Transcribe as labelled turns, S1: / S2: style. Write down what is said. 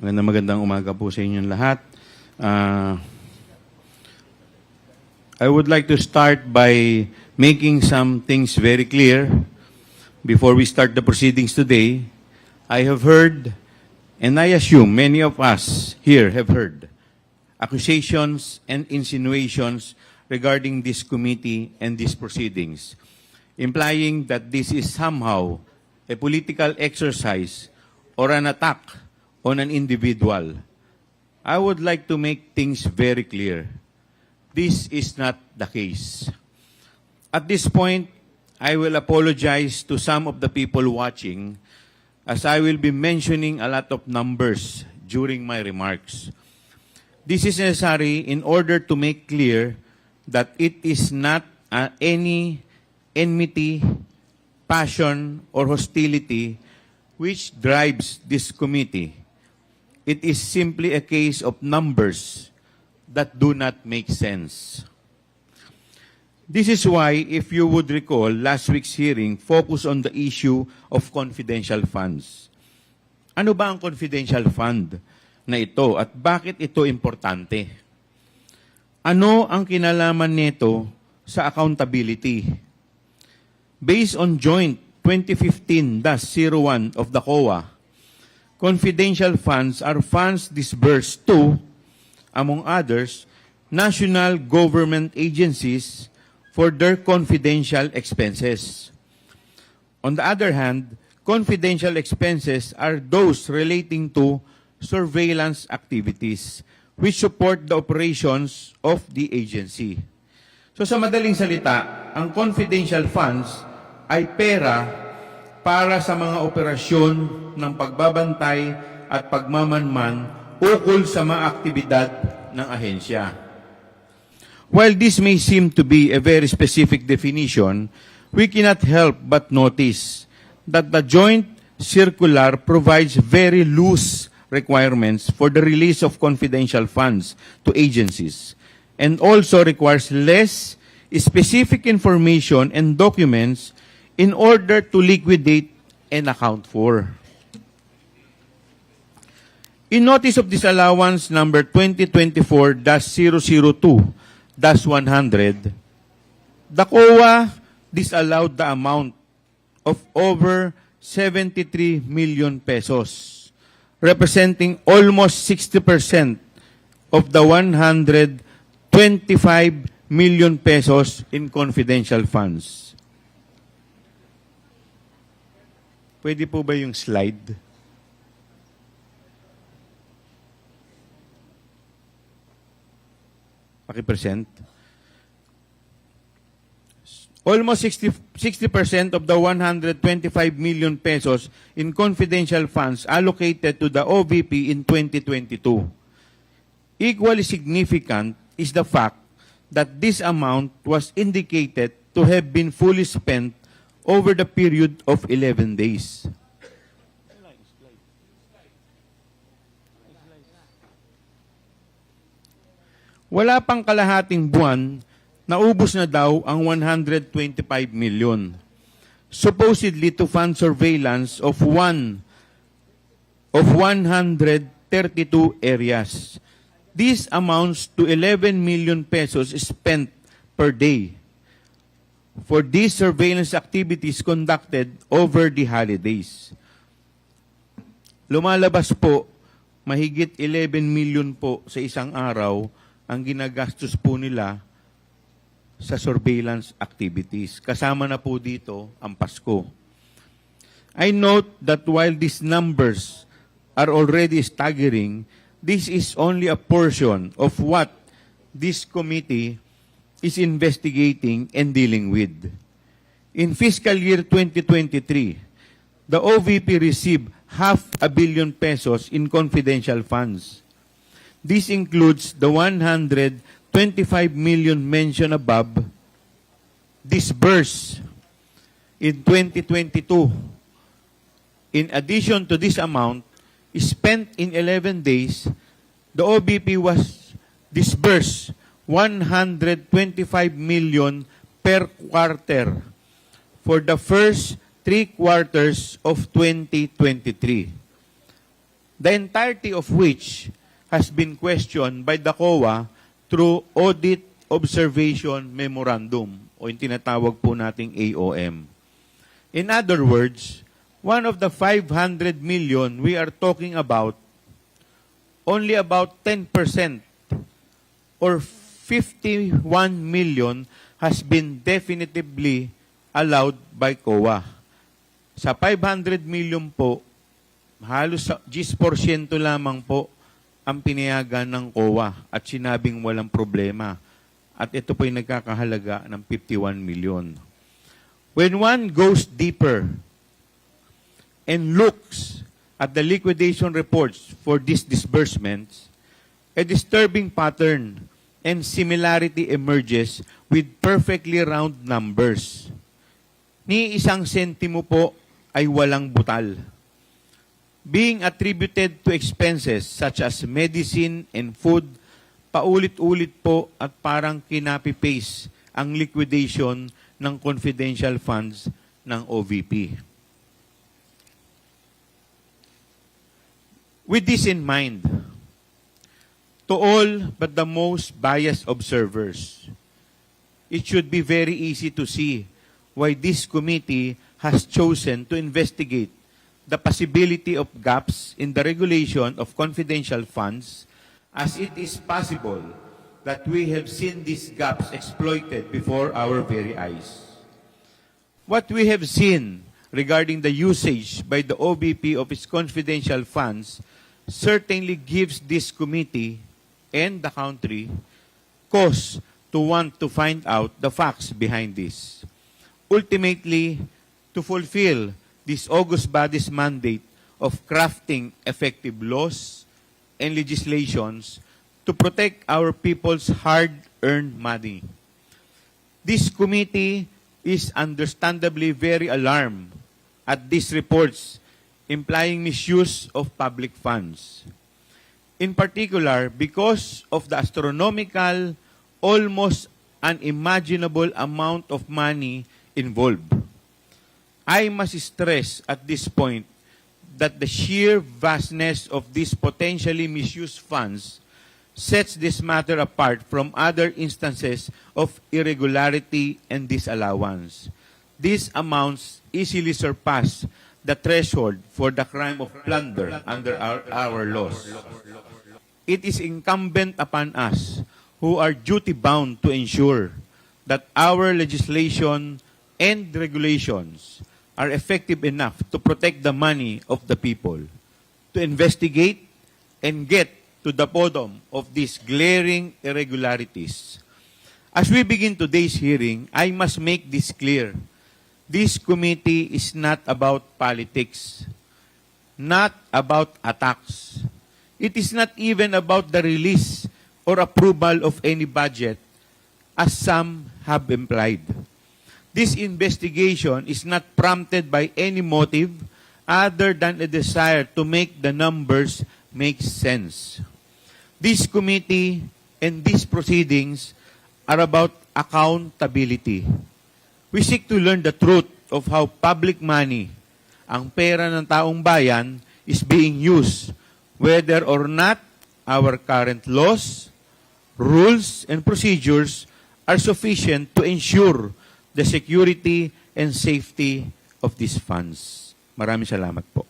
S1: Magandang magandang umaga po sa inyong lahat. Ah, I would like to start by making some things very clear before we start the proceedings today. I have heard, and I assume many of us here have heard, accusations and insinuations regarding this committee and these proceedings, implying that this is somehow a political exercise or an attack on an individual. I would like to make things very clear. This is not the case. At this point, I will apologize to some of the people watching as I will be mentioning a lot of numbers during my remarks. This is necessary in order to make clear that it is not uh, any enmity, passion, or hostility which drives this committee. It is simply a case of numbers that do not make sense. This is why, if you would recall, last week's hearing focused on the issue of confidential funds. Ano ba ang confidential fund na ito at bakit ito importante? Ano ang kinalaman nito sa accountability? Based on Joint 2015-01 of the COA, confidential funds are funds disbursed to, among others, national government agencies for their confidential expenses. On the other hand, confidential expenses are those relating to surveillance activities which support the operations of the agency. So sa madaling salita, ang confidential funds ay pera para sa mga operasyon ng pagbabantay at pagmamanman ukol sa mga aktibidad ng ahensya. While this may seem to be a very specific definition, we cannot help but notice that the joint circular provides very loose requirements for the release of confidential funds to agencies and also requires less specific information and documents in order to liquidate and account for. In notice of disallowance number 2024-002-100, the COA disallowed the amount of over 73 million pesos, representing almost 60% of the 125 million pesos in confidential funds. Pwede po ba yung slide? Paki-present. Almost 60, 60% of the 125 million pesos in confidential funds allocated to the OVP in 2022. Equally significant is the fact that this amount was indicated to have been fully spent over the period of 11 days. Wala pang kalahating buwan, naubos na daw ang 125 million. Supposedly to fund surveillance of one of 132 areas. This amounts to 11 million pesos spent per day for these surveillance activities conducted over the holidays. Lumalabas po, mahigit 11 million po sa isang araw ang ginagastos po nila sa surveillance activities. Kasama na po dito ang Pasko. I note that while these numbers are already staggering, this is only a portion of what this committee is investigating and dealing with. In fiscal year 2023, the OVP received half a billion pesos in confidential funds. This includes the 125 million mentioned above disbursed in 2022. In addition to this amount, spent in 11 days, the OBP was disbursed 125 million per quarter for the first three quarters of 2023. the entirety of which has been questioned by the COA through Audit Observation Memorandum o yung tinatawag po nating AOM. In other words, one of the 500 million we are talking about, only about 10% or 51 million has been definitively allowed by COA. Sa 500 million po, halos sa 10% lamang po ang pinayagan ng COA at sinabing walang problema. At ito po yung nagkakahalaga ng 51 million. When one goes deeper and looks at the liquidation reports for these disbursements, a disturbing pattern and similarity emerges with perfectly round numbers. Ni isang sentimo po ay walang butal. Being attributed to expenses such as medicine and food, paulit-ulit po at parang kinapi-paste ang liquidation ng confidential funds ng OVP. With this in mind, to all but the most biased observers, it should be very easy to see why this committee has chosen to investigate the possibility of gaps in the regulation of confidential funds as it is possible that we have seen these gaps exploited before our very eyes. What we have seen regarding the usage by the OBP of its confidential funds certainly gives this committee and the country cause to want to find out the facts behind this. Ultimately, to fulfill this August body's mandate of crafting effective laws and legislations to protect our people's hard-earned money. This committee is understandably very alarmed at these reports implying misuse of public funds. In particular, because of the astronomical, almost unimaginable amount of money involved. I must stress at this point that the sheer vastness of these potentially misused funds sets this matter apart from other instances of irregularity and disallowance. These amounts easily surpass the threshold for the crime of plunder under our, our laws. It is incumbent upon us who are duty bound to ensure that our legislation and regulations are effective enough to protect the money of the people, to investigate and get to the bottom of these glaring irregularities. As we begin today's hearing, I must make this clear. This committee is not about politics, not about attacks. It is not even about the release or approval of any budget, as some have implied. This investigation is not prompted by any motive other than a desire to make the numbers make sense. This committee and these proceedings are about accountability. We seek to learn the truth of how public money, ang pera ng taong bayan, is being used, whether or not our current laws, rules, and procedures are sufficient to ensure the security and safety of these funds. Maraming salamat po.